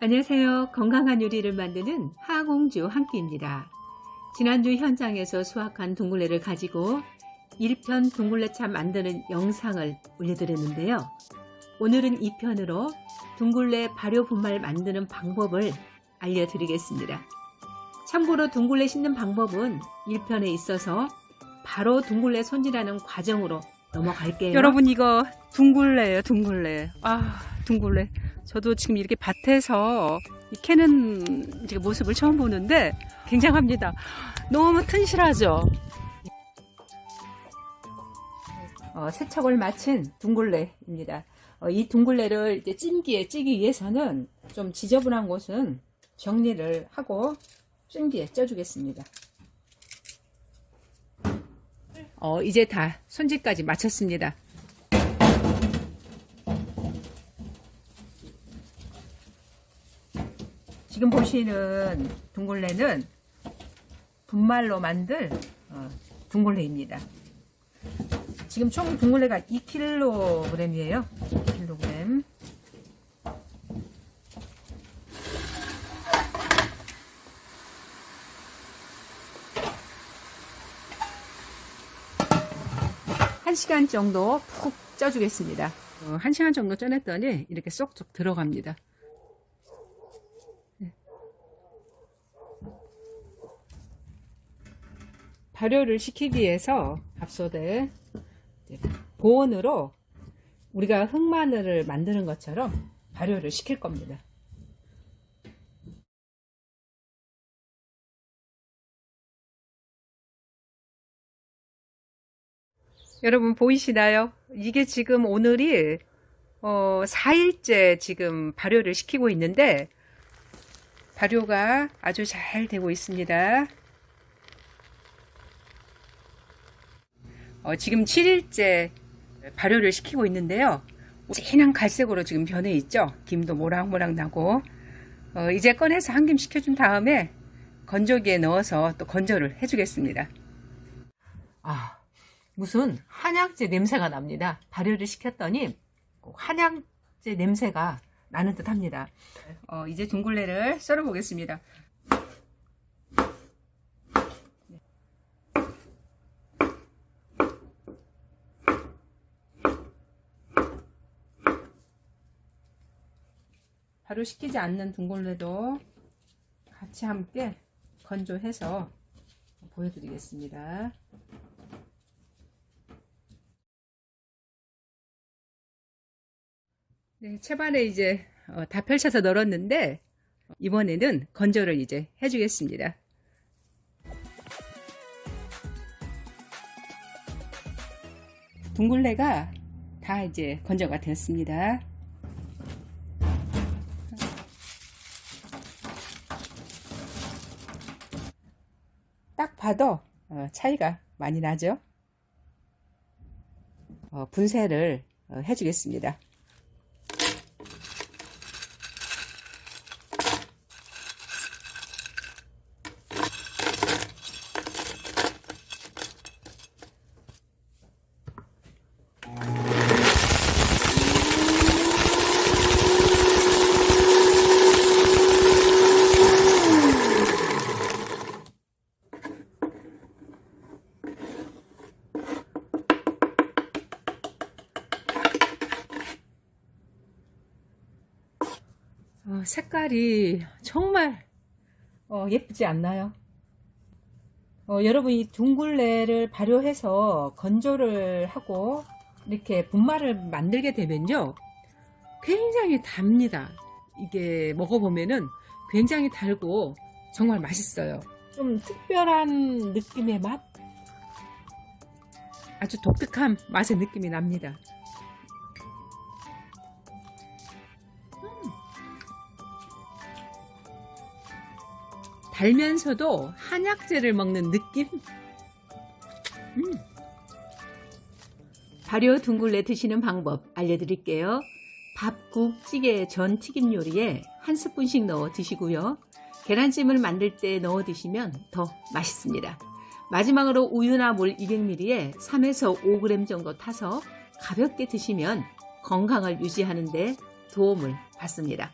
안녕하세요. 건강한 요리를 만드는 하공주 한끼입니다. 지난주 현장에서 수확한 둥글레를 가지고 1편 둥글레차 만드는 영상을 올려드렸는데요. 오늘은 2편으로 둥글레 발효 분말 만드는 방법을 알려드리겠습니다. 참고로 둥글레 씻는 방법은 1편에 있어서 바로 둥글레 손질하는 과정으로 넘어갈게요. 여러분 이거 둥글레예요 둥글레 아 둥글레 저도 지금 이렇게 밭에서 이 캐는 모습을 처음 보는데 굉장합니다 너무 튼실하죠 어, 세척을 마친 둥글레입니다. 어, 이 둥글레를 이제 찜기에 찌기 위해서는 좀 지저분한 곳은 정리를 하고 찜기에 쪄주겠습니다. 어, 이제 다 손질까지 마쳤습니다. 지금 보시는 둥글레는 분말로 만들 어, 둥글레입니다. 지금 총 둥글레가 2kg이에요. 2kg. 한 시간 정도 푹 쪄주겠습니다. 어, 한 시간 정도 쪄냈더니 이렇게 쏙쏙 들어갑니다. 발효를 시키기 위해서 이제 보온으로 우리가 흑마늘을 만드는 것처럼 발효를 시킬 겁니다. 여러분 보이시나요 이게 지금 오늘이 어 4일째 지금 발효를 시키고 있는데 발효가 아주 잘 되고 있습니다 어, 지금 7일째 발효를 시키고 있는데요. 진한 갈색으로 지금 변해 있죠. 김도 모락모락 나고 어, 이제 꺼내서 한 김 식혀준 다음에 건조기에 넣어서 또 건조를 해주겠습니다. 아, 무슨 한약재 냄새가 납니다. 발효를 시켰더니 꼭 한약재 냄새가 나는 듯 합니다. 어, 이제 둥글레를 썰어 보겠습니다. 발효시키지 않는 둥글레도 같이 함께 건조해서 보여드리겠습니다. 네, 채반에 이제 어, 다 펼쳐서 널었는데 이번에는 건조를 이제 해주겠습니다. 둥글레가 다 이제 건조가 됐습니다. 딱 봐도 어, 차이가 많이 나죠? 어, 분쇄를 어, 해주겠습니다. 어, 색깔이 정말 어, 예쁘지 않나요? 어, 여러분 이 둥글레를 발효해서 건조를 하고 이렇게 분말을 만들게 되면요. 굉장히 답니다. 이게 먹어보면은 굉장히 달고 정말 맛있어요. 좀 특별한 느낌의 맛? 아주 독특한 맛의 느낌이 납니다 달면서도 한약재를 먹는 느낌? 음. 발효 둥글레 드시는 방법 알려드릴게요. 밥, 국, 찌개, 전, 튀김 요리에 한 스푼씩 넣어 드시고요. 계란찜을 만들 때 넣어 드시면 더 맛있습니다. 마지막으로 우유나 물 200ml에 3에서 5g 정도 타서 가볍게 드시면 건강을 유지하는 데 도움을 받습니다.